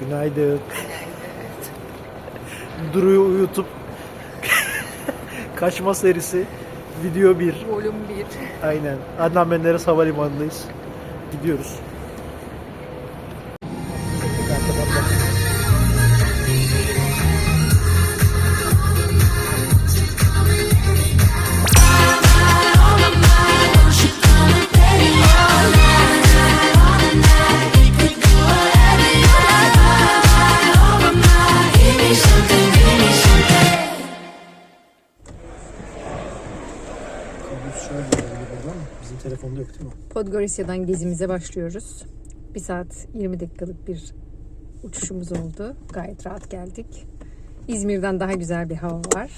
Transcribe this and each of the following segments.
Günaydın. Duru'yu uyutup kaçma serisi video 1. Volüm 1. Aynen. Adnan Menderes Havalimanı'ndayız. Gidiyoruz. Bizim telefonda yok değil mi? Podgorica'dan gezimize başlıyoruz. 1 saat 20 dakikalık bir uçuşumuz oldu. Gayet rahat geldik. İzmir'den daha güzel bir hava var.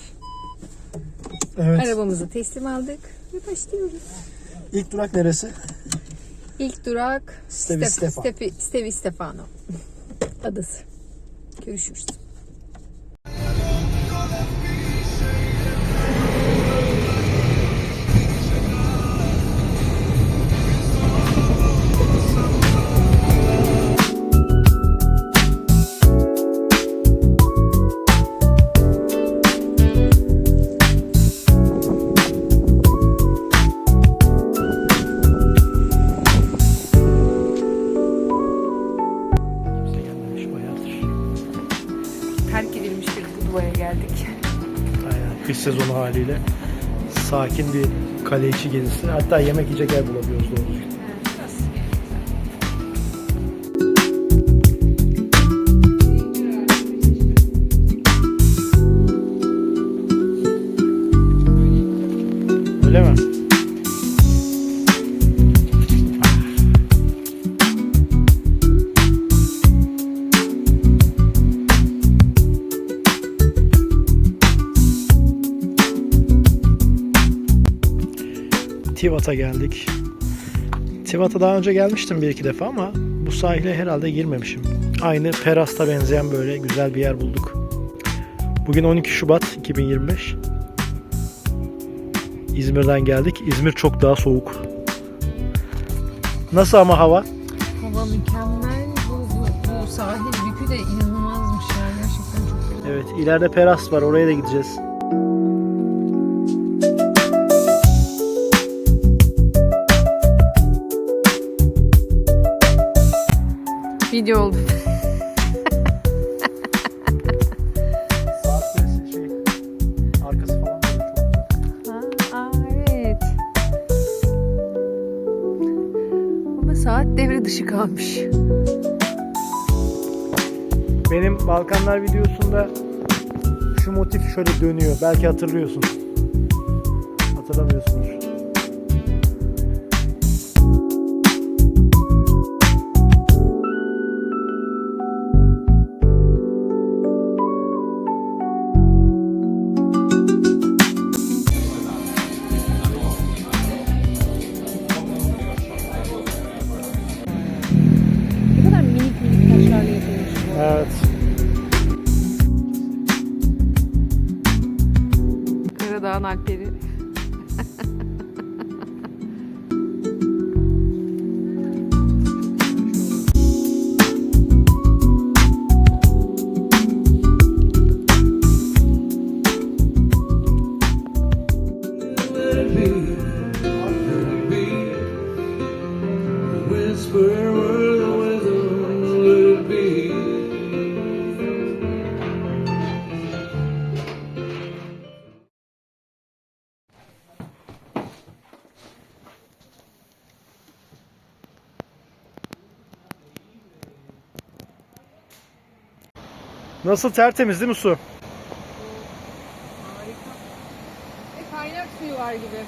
Evet. Arabamızı teslim aldık ve başlıyoruz. İlk durak neresi? İlk durak Stevi Stef- Stefano adası. Görüşürüz. Haliyle sakin bir kale içi gezisi. Hatta yemek yiyecek yer bulamıyoruz doğru düzgün. Tivat'a geldik. Tivat'a daha önce gelmiştim bir iki defa ama bu sahile herhalde girmemişim. Aynı Peras'ta benzeyen böyle güzel bir yer bulduk. Bugün 12 Şubat 2025. İzmir'den geldik. İzmir çok daha soğuk. Nasıl ama hava? Hava mükemmel. Bu, bu, bu sahil yükü de inanılmazmış ya. Gerçekten çok güzel. Evet ileride Peras var oraya da gideceğiz. Video oldu. Şey arkası falan. Ha, aa, evet. Ama saat devre dışı kalmış. Benim Balkanlar videosunda şu motif şöyle dönüyor. Belki hatırlıyorsun. Hatırlamıyorsunuz. Nasıl tertemiz değil mi su? Harika. E kaynak suyu var gibi.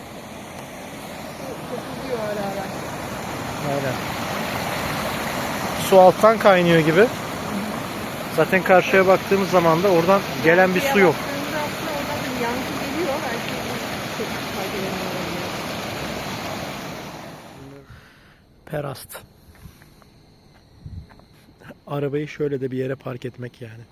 Kokuyor ara ara. Aynen. Su alttan kaynıyor gibi. Zaten karşıya baktığımız zaman da oradan gelen bir su yok. Baktığımızda aslında oradan bir yankı geliyor. Belki çok fark edemiyor olabilir. Perast. Arabayı şöyle de bir yere park etmek yani.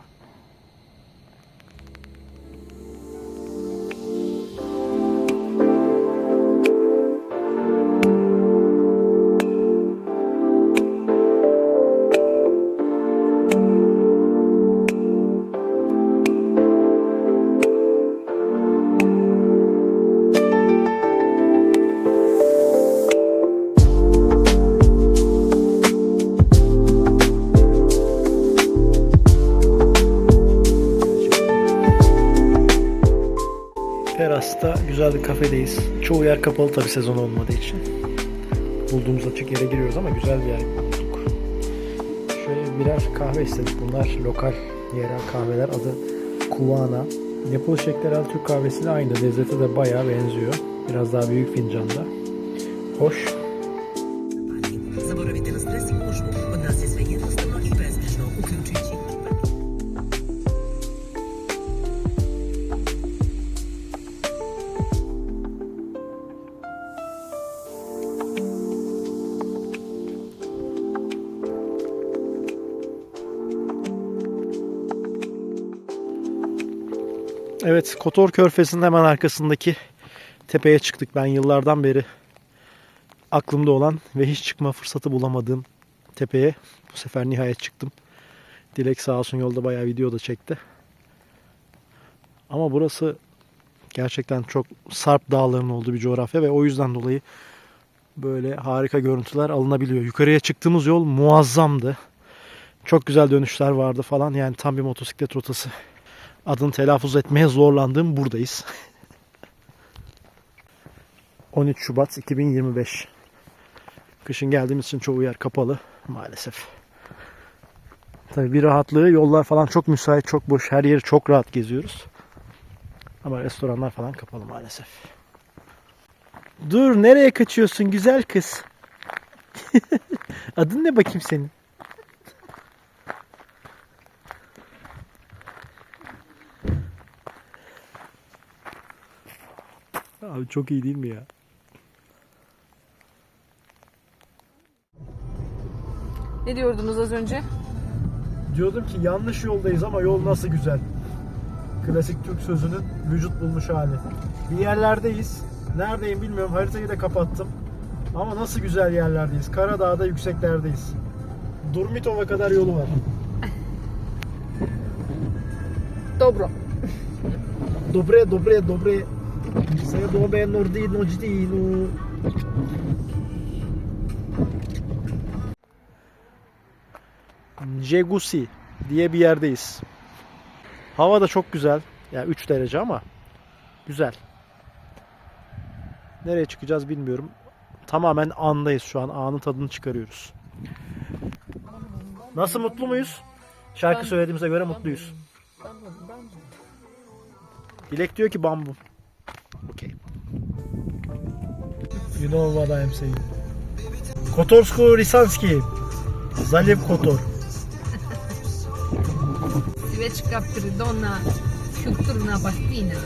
Şubat'ta güzel bir kafedeyiz. Çoğu yer kapalı tabi sezon olmadığı için. Bulduğumuz açık yere giriyoruz ama güzel bir yer bulduk. Şöyle birer kahve istedik. Bunlar lokal yerel kahveler. Adı Kuvana. Yapılış şekli herhalde Türk kahvesiyle aynı. Lezzeti de bayağı benziyor. Biraz daha büyük fincanda. Hoş. Zaboravite Evet, Kotor Körfezi'nin hemen arkasındaki tepeye çıktık. Ben yıllardan beri aklımda olan ve hiç çıkma fırsatı bulamadığım tepeye bu sefer nihayet çıktım. Dilek sağ olsun yolda bayağı video da çekti. Ama burası gerçekten çok sarp dağların olduğu bir coğrafya ve o yüzden dolayı böyle harika görüntüler alınabiliyor. Yukarıya çıktığımız yol muazzamdı. Çok güzel dönüşler vardı falan. Yani tam bir motosiklet rotası adını telaffuz etmeye zorlandığım buradayız. 13 Şubat 2025. Kışın geldiğimiz için çoğu yer kapalı maalesef. Tabii bir rahatlığı yollar falan çok müsait, çok boş. Her yeri çok rahat geziyoruz. Ama restoranlar falan kapalı maalesef. Dur nereye kaçıyorsun güzel kız? Adın ne bakayım senin? Abi çok iyi değil mi ya? Ne diyordunuz az önce? Diyordum ki yanlış yoldayız ama yol nasıl güzel. Klasik Türk sözünün vücut bulmuş hali. Bir yerlerdeyiz. Neredeyim bilmiyorum. Haritayı da kapattım. Ama nasıl güzel yerlerdeyiz. Karadağ'da yükseklerdeyiz. Durmitov'a kadar yolu var. Dobro. Dobre, dobre, dobre. Se dobe nordi nojdinu. Jegusi diye bir yerdeyiz. Hava da çok güzel. Yani 3 derece ama güzel. Nereye çıkacağız bilmiyorum. Tamamen andayız şu an. Anın tadını çıkarıyoruz. Nasıl mutlu muyuz? Şarkı söylediğimize göre mutluyuz. Dilek diyor ki bambu. Okay. You know what I'm saying. Kotorsko Risanski. Zalev Kotor. Svečka pridona kulturna baština.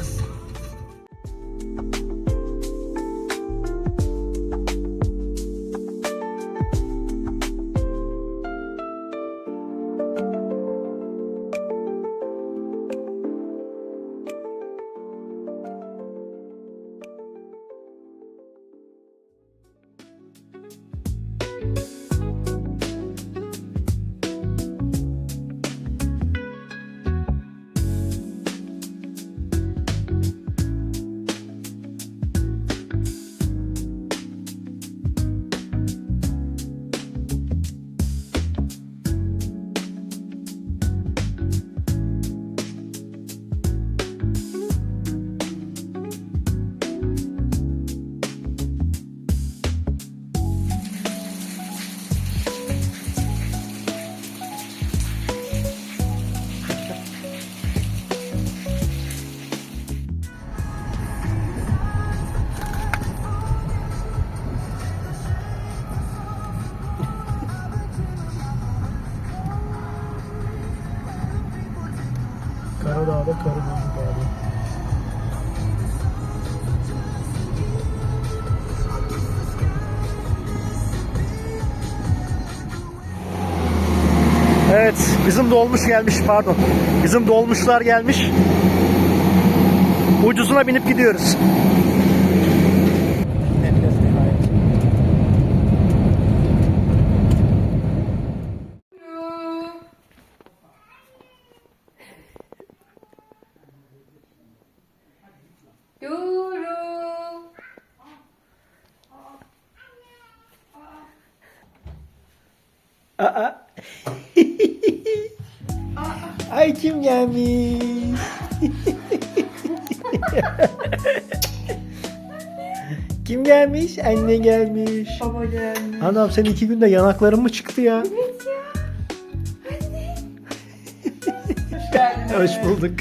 Karadağ'da karı abi. Evet, bizim dolmuş gelmiş pardon. Bizim dolmuşlar gelmiş. Ucuzuna binip gidiyoruz. Ay kim gelmiş? Kim gelmiş? Anne gelmiş. Baba gelmiş. Anam senin iki günde yanakların mı çıktı ya? Geldin. Hoş bulduk.